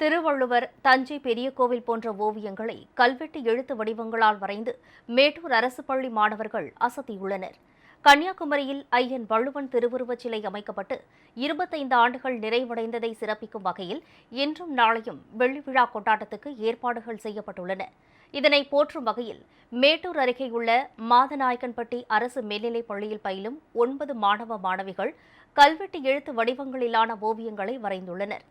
திருவள்ளுவர் தஞ்சை பெரிய கோவில் போன்ற ஓவியங்களை கல்வெட்டு எழுத்து வடிவங்களால் வரைந்து மேட்டூர் அரசு பள்ளி மாணவர்கள் அசத்தியுள்ளனர். கன்னியாகுமரியில் ஐயன் வள்ளுவன் திருவுருவச் சிலை அமைக்கப்பட்டு இருபத்தைந்து ஆண்டுகள் நிறைவடைந்ததை சிறப்பிக்கும் வகையில் இன்றும் நாளையும் வெள்ளி விழா கொண்டாட்டத்துக்கு ஏற்பாடுகள் செய்யப்பட்டுள்ளன. இதனை போற்றும் வகையில் மேட்டூர் அருகேயுள்ள மாதநாயக்கன்பட்டி அரசு மேல்நிலைப் பள்ளியில் பயிலும் ஒன்பது மாணவ மாணவிகள் கல்வெட்டு எழுத்து வடிவங்களிலான ஓவியங்களை வரைந்துள்ளனர்.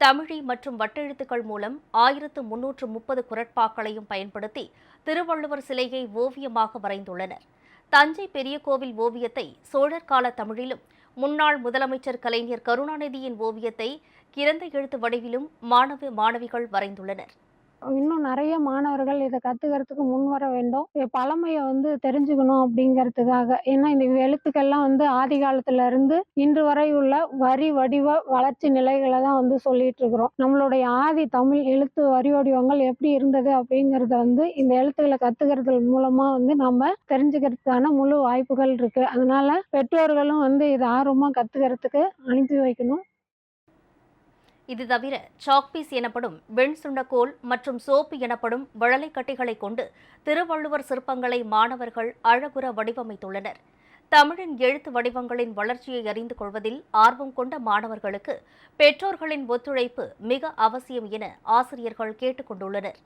தமிழி மற்றும் வட்டெழுத்துக்கள் மூலம் ஆயிரத்து முன்னூற்று முப்பது குரட்பாக்களையும் பயன்படுத்தி திருவள்ளுவர் சிலையை ஓவியமாக வரைந்துள்ளனர். தஞ்சை பெரிய கோவில் ஓவியத்தை சோழர் கால தமிழிலும் முன்னாள் முதலமைச்சர் கலைஞர் கருணாநிதியின் ஓவியத்தை கிறந்த எழுத்து வடிவிலும் மாணவ மாணவிகள் வரைந்துள்ளனர். இன்னும் நிறைய மாணவர்கள் இதை கத்துக்கிறதுக்கு முன் வர வேண்டும். பழமையை வந்து தெரிஞ்சுக்கணும் அப்படிங்கிறதுக்காக. ஏன்னா இந்த எழுத்துக்கள்லாம் வந்து ஆதி காலத்துல இருந்து இன்று வரை உள்ள வரி வடிவ வளர்ச்சி நிலைகளை தான் வந்து சொல்லிட்டு இருக்கிறோம். நம்மளுடைய ஆதி தமிழ் எழுத்து வரி வடிவங்கள் எப்படி இருந்தது அப்படிங்கறத வந்து இந்த எழுத்துக்களை கத்துக்கிறது மூலமா வந்து நம்ம தெரிஞ்சுக்கிறதுக்கான முழு வாய்ப்புகள் இருக்கு. அதனால பெற்றோர்களும் வந்து இதை ஆர்வமா கத்துக்கிறதுக்கு அனுப்பி வைக்கணும். இது தவிர சாக்பீஸ் எனப்படும் வெண் சுண்ணக்கோல் மற்றும் சோப்பு எனப்படும் வழலைக்கட்டைகளை கொண்டு திருவள்ளுவர் சிற்பங்களை மாணவர்கள் அழகுற வடிவமைத்துள்ளனர். தமிழின் எழுத்து வடிவங்களின் வளர்ச்சியை அறிந்து கொள்வதில் ஆர்வம் கொண்ட மாணவர்களுக்கு பெற்றோர்களின் ஒத்துழைப்பு மிக அவசியம் என ஆசிரியர்கள் கேட்டுக்கொண்டுள்ளனர்